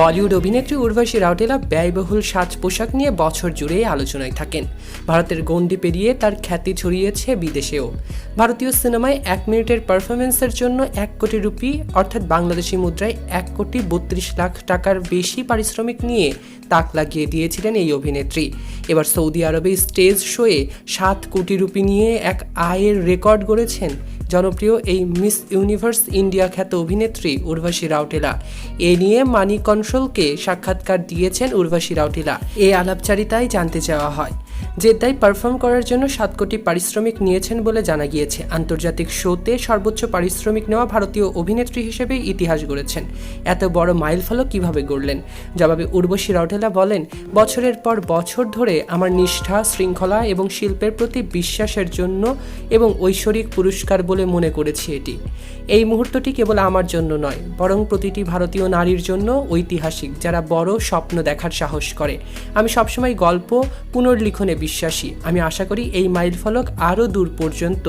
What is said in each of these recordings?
বলিউড অভিনেত্রী উর্বশী রাউটেলা ব্যয়বহুল সাজ পোশাক নিয়ে বছর জুড়েই আলোচনায় থাকেন। ভারতের গণ্ডি পেরিয়ে তার খ্যাতি ছড়িয়েছে বিদেশেও। ভারতীয় সিনেমায় এক মিনিটের পারফরমেন্সের জন্য এক কোটি রুপি, অর্থাৎ বাংলাদেশি মুদ্রায় এক কোটি বত্রিশ লাখ টাকার বেশি পারিশ্রমিক নিয়ে তাক লাগিয়ে দিয়েছিলেন এই অভিনেত্রী। এবার সৌদি আরবে স্টেজ শোয়ে সাত কোটি রুপি নিয়ে এক আয়ের রেকর্ড গড়েছেন জনপ্রিয় এই মিস ইউনিভার্স ইন্ডিয়া খ্যাত অভিনেত্রী উর্বশী রাউটেলা। এ নিয়ে মানি কনসোলকে সাক্ষাৎকার দিয়েছেন উর্বশী রাউটেলা। এই আলাপচারিতায় জানতে চাওয়া হয়। জেদ্দায় পারফর্ম করার জন্য সাত কোটি পারিশ্রমিক নিয়েছেন বলে জানা গিয়েছে। আন্তর্জাতিক শোতে সর্বোচ্চ পারিশ্রমিক নেওয়া ভারতীয় অভিনেত্রী হিসেবে ইতিহাস গড়েছেন। এত বড় মাইল ফলক কীভাবে গড়লেন? জবাবে উর্বশী রাউটেলা বলেন, বছরের পর বছর ধরে আমার নিষ্ঠা, শৃঙ্খলা এবং শিল্পের প্রতি বিশ্বাসের জন্য এবং ঐশ্বরিক পুরস্কার বলে মনে করেছি এটি। এই মুহূর্তটি কেবল আমার জন্য নয়, বরং প্রতিটি ভারতীয় নারীর জন্য ঐতিহাসিক, যারা বড় স্বপ্ন দেখার সাহস করে। আমি সবসময় গল্প, পুনর্লিখনে বিশ্বাসী। আমি আশা করি এই মাইল ফলক আরও দূর পর্যন্ত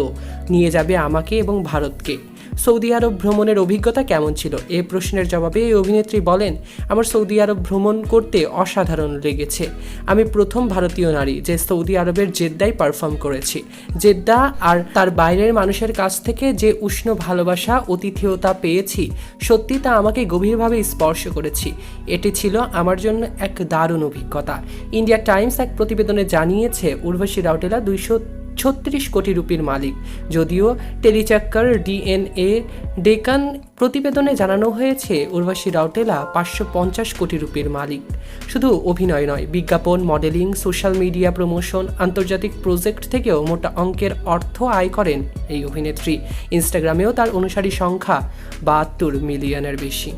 নিয়ে যাবে আমাকে এবং ভারতকে। সৌদি আরব ভ্রমণের অভিজ্ঞতা কেমন ছিল? এ প্রশ্নের জবাবে এই অভিনেত্রী বলেন, আমার সৌদি আরব ভ্রমণ করতে অসাধারণ লেগেছে। আমি প্রথম ভারতীয় নারী যে সৌদি আরবের জেদ্দায় পারফর্ম করেছি। জেদ্দা আর তার বাইরের মানুষের কাছ থেকে যে উষ্ণ ভালোবাসা, অতিথেয়তা পেয়েছি, সত্যি তা আমাকে গভীরভাবে স্পর্শ করেছি। এটি ছিল আমার জন্য এক দারুণ অভিজ্ঞতা। ইন্ডিয়া টাইমস এক প্রতিবেদনে জানিয়েছে, উর্বশী রাউটেলা দুইশো ছত্রিশ কোটি রুপির মালিক। যদিও টেলিচাক্কার ডিএনএ ডেকান প্রতিবেদনে জানানো হয়েছে, উর্বশী রাউটেলা পাঁচশো পঞ্চাশ কোটি রুপির মালিক। শুধু অভিনয় নয়, বিজ্ঞাপন, মডেলিং, সোশ্যাল মিডিয়া প্রমোশন, আন্তর্জাতিক প্রজেক্ট থেকেও মোটা অঙ্কের অর্থ আয় করেন এই অভিনেত্রী। ইনস্টাগ্রামেও তার অনুসারী সংখ্যা বাহাত্তর মিলিয়নের বেশি।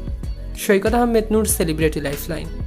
Saikat Ahmed, Noor celebrity lifeline.